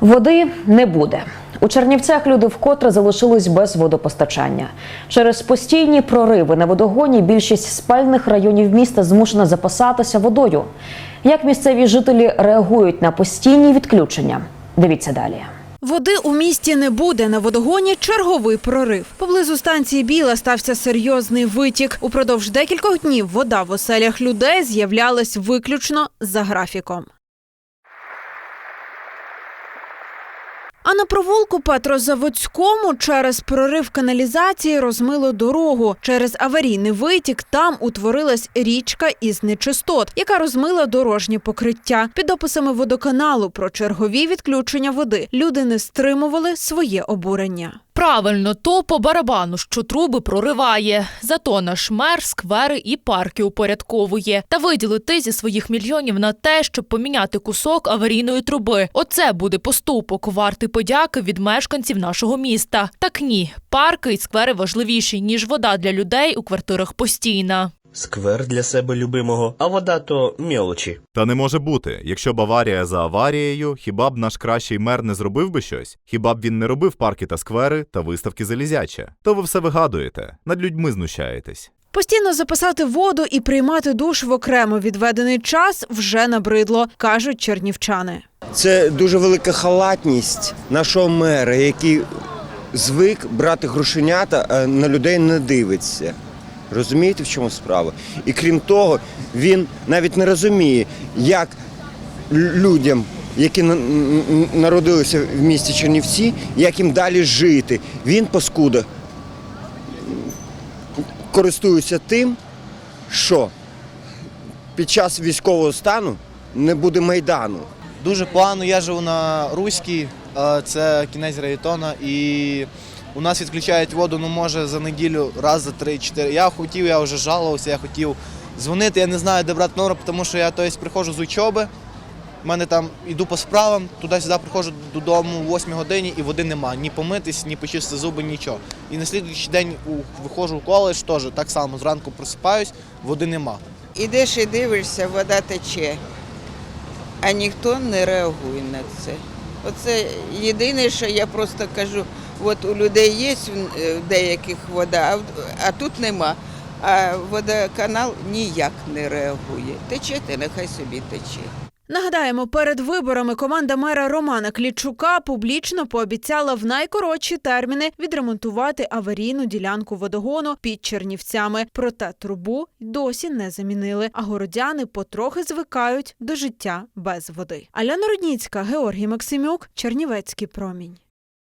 Води не буде. У Чернівцях люди вкотре залишились без водопостачання. Через постійні прориви на водогоні більшість спальних районів міста змушена запасатися водою. Як місцеві жителі реагують на постійні відключення? Дивіться далі. Води у місті не буде. На водогоні черговий прорив. Поблизу станції Біла стався серйозний витік. Упродовж декількох днів вода в оселях людей з'являлась виключно за графіком. А на провулку Петрозаводському через прорив каналізації розмило дорогу. Через аварійний витік там утворилась річка із нечистот, яка розмила дорожнє покриття. Під описами водоканалу про чергові відключення води люди не стримували своє обурення. Правильно, то по барабану, що труби прориває. Зато наш мер сквери і парки упорядковує та виділити зі своїх мільйонів на те, щоб поміняти кусок аварійної труби. Оце буде поступок вартий подяки від мешканців нашого міста. Так ні, парки і сквери важливіші ніж вода для людей у квартирах постійна. Сквер для себе любимого, а вода то мелочі. Та не може бути. Якщо б аварія за аварією, хіба б наш кращий мер не зробив би щось? Хіба б він не робив парки та сквери та виставки залізяча? То ви все вигадуєте, над людьми знущаєтесь. Постійно запасати воду і приймати душ в окремо відведений час вже набридло, кажуть чернівчани. Це дуже велика халатність нашого мера, який звик брати грошенята, а на людей не дивиться. Розумієте, в чому справа? І крім того, він навіть не розуміє, як людям, які народилися в місті Чернівці, як їм далі жити. Він, паскуда, користується тим, що під час військового стану не буде майдану. Дуже погано. Я живу на Руській, це кінець Раїтона, і у нас відключають воду, ну може за неділю, раз за три-чотири. Я хотів, я вже жалувався, я хотів дзвонити, я не знаю, де брати номер, тому що я тобто, приходжу з учоби, в мене там йду по справам, туди-сюди приходжу додому о 8 годині і води нема. Ні помитись, ні почистити зуби, нічого. І на слідуючий день виходжу в коледж, теж так само зранку просипаюсь, води нема. Ідеш і дивишся, вода тече, а ніхто не реагує на це. Оце єдине, що я просто кажу, от у людей є в- е, деяких вода, а, тут нема. А водоканал ніяк не реагує. Тече, те нехай собі тече. Нагадаємо, перед виборами команда мера Романа Клічука публічно пообіцяла в найкоротші терміни відремонтувати аварійну ділянку водогону під Чернівцями. Проте трубу досі не замінили. А городяни потрохи звикають до життя без води. Аляна Рудніцька, Георгій Максимюк, Чернівецький промінь.